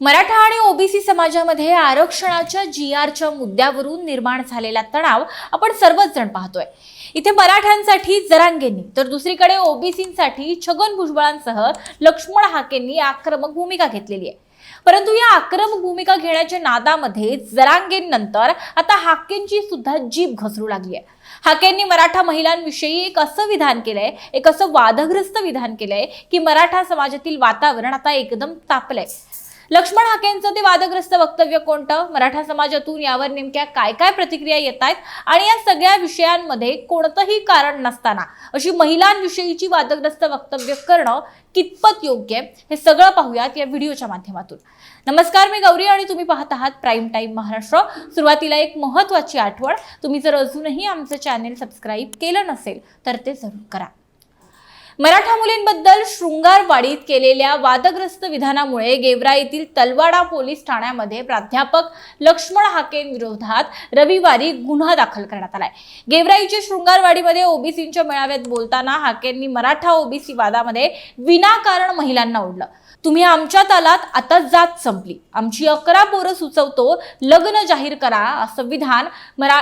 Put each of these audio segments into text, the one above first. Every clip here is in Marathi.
मराठा आणि ओबीसी समाजामध्ये आरक्षणाच्या जी आरच्या मुद्द्यावरून निर्माण झालेला तणाव आपण सर्वच जण पाहतोय. इथे मराठ्यांसाठी जरांगेंनी तर दुसरीकडे ओबीसींसाठी छगन भुजबळांसह लक्ष्मण हाकेंनी आक्रमक भूमिका घेतलेली आहे. परंतु या आक्रमक भूमिका घेण्याच्या नादामध्ये जरांगेंनंतर आता हाकेंची सुद्धा जीभ घसरू लागली आहे. हाकेंनी मराठा महिलांविषयी एक असं विधान केलंय एक असं वादग्रस्त विधान केलंय की मराठा समाजातील वातावरण आता एकदम तापलंय. लक्ष्मण हाकेंचं ते वादग्रस्त वक्तव्य कोणतं? मराठा समाजातून यावर नेमक्या काय काय प्रतिक्रिया येत आहेत आणि या सगळ्या विषयांमध्ये कोणतंही कारण नसताना अशी महिलांविषयीची वादग्रस्त वक्तव्य करणं कितपत योग्य आहे हे सगळं पाहूयात या व्हिडिओच्या माध्यमातून. नमस्कार मी गौरी आणि तुम्ही पाहत आहात प्राईम टाईम महाराष्ट्र. सुरुवातीला एक महत्त्वाची आठवण. तुम्ही जर अजूनही आमचं चॅनेल सबस्क्राईब केलं नसेल तर ते जरूर करा. मराठा मुलींबद्दल शृंगारवाडीत केलेल्या वादग्रस्त विधानामुळे गेवराईतील तलवाडा पोलीस ठाण्यामध्ये प्राध्यापक लक्ष्मण हाकेंविरोधात रविवारी गुन्हा दाखल करण्यात आलाय. गेवराईच्या शृंगारवाडीमध्ये ओबीसींच्या मेळाव्यात बोलताना हाकेंनी मराठा ओबीसी वादामध्ये विनाकारण महिलांना ओढलं. तुम्ही आमच्या तालात आता जात संपली. आमची अकरा पोरं सुचवतो लग्न जाहीर करा असं विधान मरा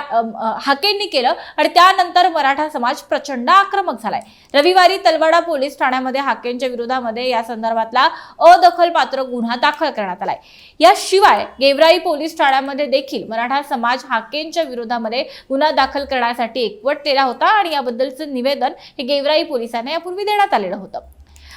हाकेंनी केलं आणि त्यानंतर मराठा समाज प्रचंड आक्रमक झालाय. रविवारी तलवाडा पोलीस ठाण्यामध्ये हाकेंच्या विरोधामध्ये या संदर्भातला अदखलपात्र गुन्हा दाखल करण्यात आलाय. याशिवाय गेवराई पोलीस ठाण्यामध्ये देखील मराठा समाज हाकेंच्या विरोधामध्ये गुन्हा दाखल करण्यासाठी एकवटलेला होता आणि याबद्दलचं निवेदन हे गेवराई पोलिसांना यापूर्वी देण्यात आलेलं होतं.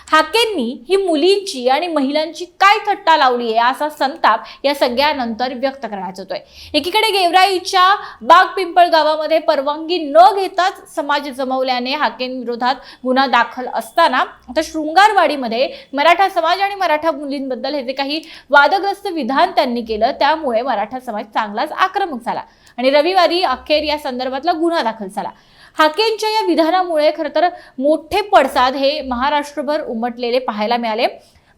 हाकेंनी ही मुलींची आणि महिलांची काय थट्टा लावली आहे असा संताप या सगळ्यानंतर व्यक्त करण्यात येतोय. एकीकडे गेवराईच्या बाग पिंपळ गावामध्ये परवानगी न घेताच समाज जमवल्याने हाकेंविरोधात गुन्हा दाखल असताना आता शृंगारवाडीमध्ये मराठा समाज आणि मराठा मुलींबद्दल हे जे काही वादग्रस्त विधान त्यांनी केलं त्यामुळे मराठा समाज चांगलाच आक्रमक झाला आणि रविवारी अखेर या संदर्भातला गुन्हा दाखल झाला. हाकेंच्या या विधानामुळे खरं तर मोठे पडसाद हे महाराष्ट्रभर उमटलेले पाहायला मिळाले.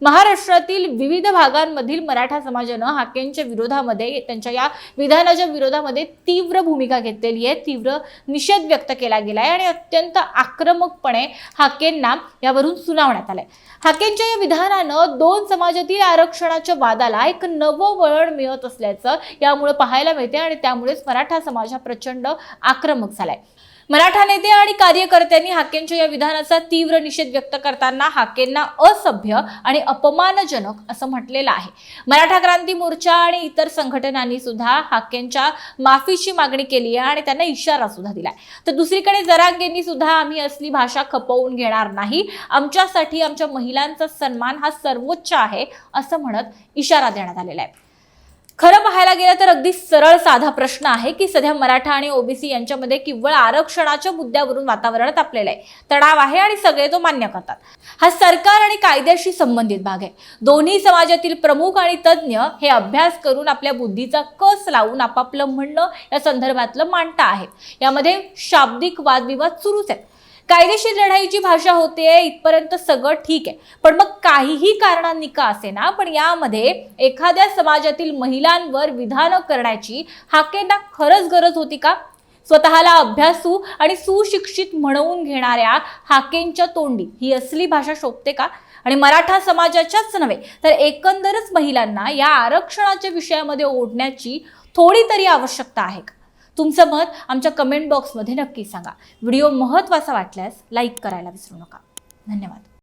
महाराष्ट्रातील विविध भागांमधील मराठा समाजानं हाकेंच्या विरोधामध्ये त्यांच्या या विधानाच्या विरोधामध्ये तीव्र भूमिका घेतलेली आहे. तीव्र निषेध व्यक्त केला गेला आहे आणि अत्यंत आक्रमकपणे हाकेंना यावरून सुनावण्यात आलंय. हाकेंच्या या विधानानं दोन समाजातील आरक्षणाच्या वादाला एक नवं वळण मिळत असल्याचं यामुळे पाहायला मिळते आणि त्यामुळेच मराठा समाज हा प्रचंड आक्रमक झालाय. मराठा नेते आणि कार्यकर्त्यांनी हाकेंच्या या विधानाचा तीव्र निषेध व्यक्त करताना हाकेंना असभ्य आणि अपमानजनक असं म्हटलेलं आहे. मराठा क्रांती मोर्चा आणि इतर संघटनांनी सुद्धा हाकेंच्या माफीची मागणी केली आहे आणि त्यांना इशारा सुद्धा दिलाय. तर दुसरीकडे जरांगेंनी सुद्धा आम्ही असली भाषा खपवून घेणार नाही. आमच्यासाठी आमच्या महिलांचा सन्मान हा सर्वोच्च आहे असं म्हणत इशारा देण्यात आलेला आहे. खरं पाहायला गेलं तर अगदी सरळ साधा प्रश्न आहे की सध्या मराठा आणि ओबीसी यांच्यामध्ये केवळ आरक्षणाच्या मुद्द्यावरून वातावरण तापलेलं आहे. तणाव आहे आणि सगळे तो मान्य करतात. हा सरकार आणि कायद्याशी संबंधित भाग आहे. दोन्ही समाजातील प्रमुख आणि तज्ज्ञ हे अभ्यास करून आपल्या बुद्धीचा कस लावून आपापलं म्हणणं या संदर्भातलं मांडता आहेत यामध्ये शाब्दिक वादविवाद सुरूच आहेत. कायदेशीर लढाईची भाषा होते इथपर्यंत सगळं ठीक आहे. पण मग काहीही कारणांनी का असे ना पण यामध्ये एखाद्या समाजातील महिलांवर विधानं करण्याची हाकेंना खरंच गरज होती का? स्वतःला अभ्यासू आणि सुशिक्षित म्हणवून घेणाऱ्या हाकेंच्या तोंडी ही असली भाषा शोभते का? आणि मराठा समाजाच्याच नव्हे तर एकंदरच महिलांना या आरक्षणाच्या विषयामध्ये ओढण्याची थोडी तरी आवश्यकता आहे का? तुमचं मत आमच्या कमेंट बॉक्समध्ये नक्की सांगा. व्हिडिओ महत्त्वाचा वाटल्यास लाईक करायला विसरू नका. धन्यवाद.